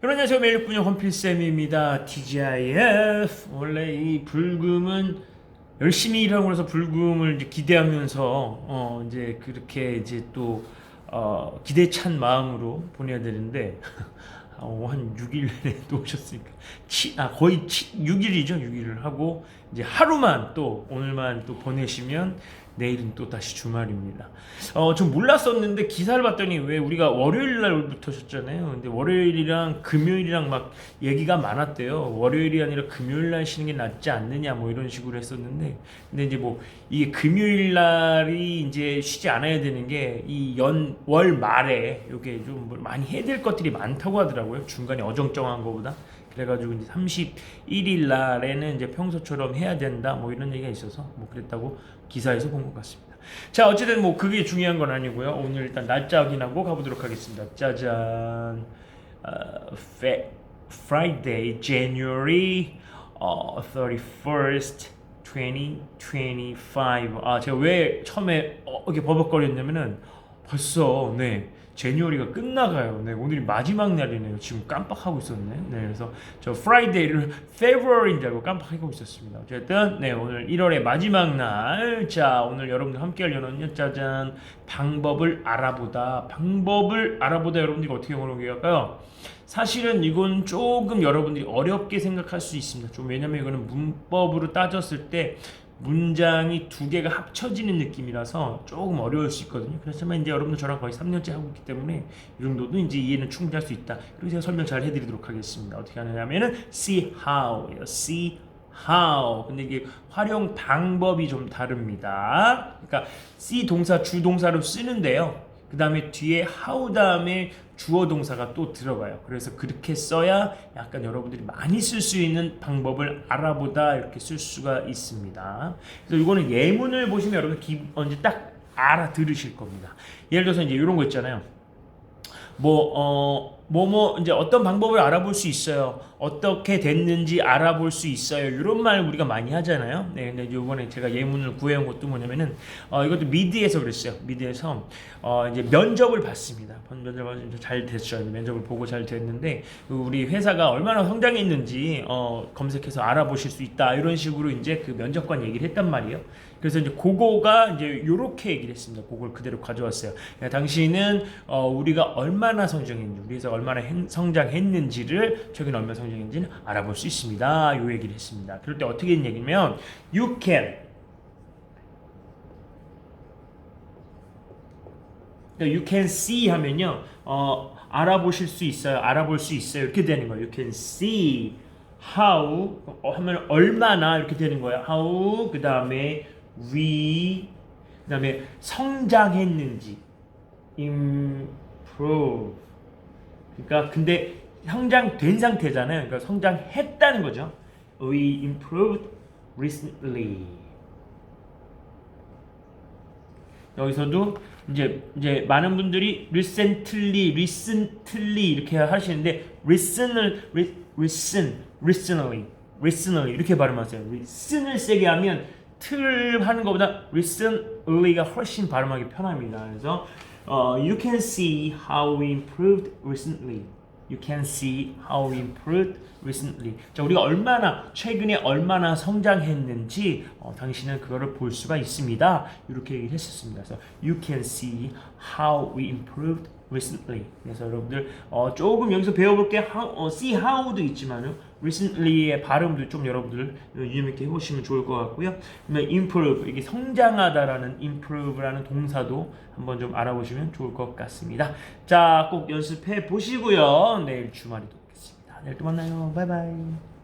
여러분 안녕하세요. 매일분영 홈필쌤입니다. TGIF 원래 이 불금은 열심히 일하고 나서 불금을 이제 기대하면서 어 이제 그렇게 이제 또 어, 기대 찬 마음으로 보내야 되는데 어, 한 6일 내에 또 오셨으니까. 치, 아 거의 치, 6일이죠. 6일을 하고 이제 하루만 또 오늘만 또 보내시면 내일은 또 다시 주말입니다. 어, 좀 몰랐었는데 기사를 봤더니 왜 우리가 월요일 날부터 셨잖아요. 근데 월요일이랑 금요일이랑 막 얘기가 많았대요. 월요일이 아니라 금요일 날 쉬는 게 낫지 않느냐 뭐 이런 식으로 했었는데 근데 이제 뭐 이게 금요일 날이 이제 쉬지 않아야 되는 게 이 연 월 말에 요게 좀뭘 많이 해야 될 것들이 많다고 하더라고요. 중간에 어정쩡한 거보다. 그래가지고 이제 31일 날에는 이제 평소처럼 해야 된다 뭐 이런 얘기가 있어서 뭐 그랬다고 기사에서 본 것 같습니다. 자 어쨌든 뭐 그게 중요한 건 아니고요. 오늘 일단 날짜 확인하고 가보도록 하겠습니다. 짜잔, 어, fe, Friday, January 어, 31st, 2025. 아 제가 왜 처음에 어, 이렇게 버벅거렸냐면은 벌써 네. 제뉴얼이가 끝나가요. 네, 오늘이 마지막 날이네요. 지금 깜빡하고 있었네. 네, 그래서 저 프라이데이를 February인 줄 알고 깜빡하고 있었습니다. 어쨌든 네, 오늘 1월의 마지막 날. 자, 오늘 여러분들 함께 할 연어는요. 짜잔. 방법을 알아보다. 방법을 알아보다 여러분들이 어떻게 영어로 할까요? 사실은 이건 조금 여러분들이 어렵게 생각할 수 있습니다. 좀 왜냐면 이거는 문법으로 따졌을 때 문장이 두 개가 합쳐지는 느낌이라서 조금 어려울 수 있거든요. 그렇지만 이제 여러분들 저랑 거의 3년째 하고 있기 때문에 이 정도도 이제 이해는 충분히 할 수 있다. 그리고 제가 설명 잘 해드리도록 하겠습니다. 어떻게 하느냐면은 see how예요. see how. 근데 이게 활용 방법이 좀 다릅니다. 그러니까 see 동사 주 동사로 쓰는데요. 그 다음에 뒤에 how 다음에 주어 동사가 또 들어가요. 그래서 그렇게 써야 약간 여러분들이 많이 쓸 수 있는 방법을 알아보다 이렇게 쓸 수가 있습니다. 그래서 이거는 예문을 보시면 여러분 기, 어, 이제 딱 알아들으실 겁니다. 예를 들어서 이제 이런 거 있잖아요. 뭐, 어, 뭐뭐 이제 어떤 방법을 알아볼 수 있어요. 어떻게 됐는지 알아볼 수 있어요. 이런 말 우리가 많이 하잖아요. 네, 근데 이번에 제가 예문을 구해온 것도 뭐냐면은 어, 이것도 미드에서 그랬어요. 미드에서 어, 이제 면접을 봤습니다. 면접을 잘 됐죠. 면접을 보고 잘 됐는데 우리 회사가 얼마나 성장했는지 어, 검색해서 알아보실 수 있다. 이런 식으로 이제 그 면접관 얘기를 했단 말이에요. 그래서 이제 그거가 이제 요렇게 얘기를 했습니다. 그걸 그대로 가져왔어요. 야, 당신은 어, 우리가 얼마나 성장했는지, 우리 회사가 얼마나 성장했는지를 최근 얼마나 성장했는지는 알아볼 수 있습니다. 요 얘기를 했습니다. 그럴 때 어떻게 했는 얘기냐면 you can 그러니까 you can see 하면요, 어, 알아보실 수 있어요, 알아볼 수 있어요 이렇게 되는 거예요. You can see how 어, 하면 얼마나 이렇게 되는 거예요. how 그 다음에 we 그 다음에 성장했는지 improve 그러니까 근데 성장된 상태잖아요. 그러니까 성장했다는 거죠. We improved recently. 여기서도 이제 이제 많은 분들이 recently, recently 이렇게 하시는데 listen을 re- listen, recently, recently 이렇게 발음하세요. listen을 세게 하면 틀 하는 것보다 recently가 훨씬 발음하기 편합니다. 그래서 어, you can see how we improved recently. You can see how we improved recently. 자, 우리가 얼마나 최근에 얼마나 성장했는지 어, 당신은 그거를 볼 수가 있습니다. 이렇게 얘기를 했었습니다. 그래서 you can see how we improved recently. 그래서 여러분들 어, 조금 여기서 배워볼 게 how, 어, see how도 있지만요. Recently의 발음도 좀 여러분들 유념 있게 해보시면 좋을 것 같고요. 그다음에 improve 이게 성장하다라는 improve라는 동사도 한번 좀 알아보시면 좋을 것 같습니다. 자, 꼭 연습해 보시고요. 내일 주말에도 뵙겠습니다. 내일 또 만나요. 바이바이.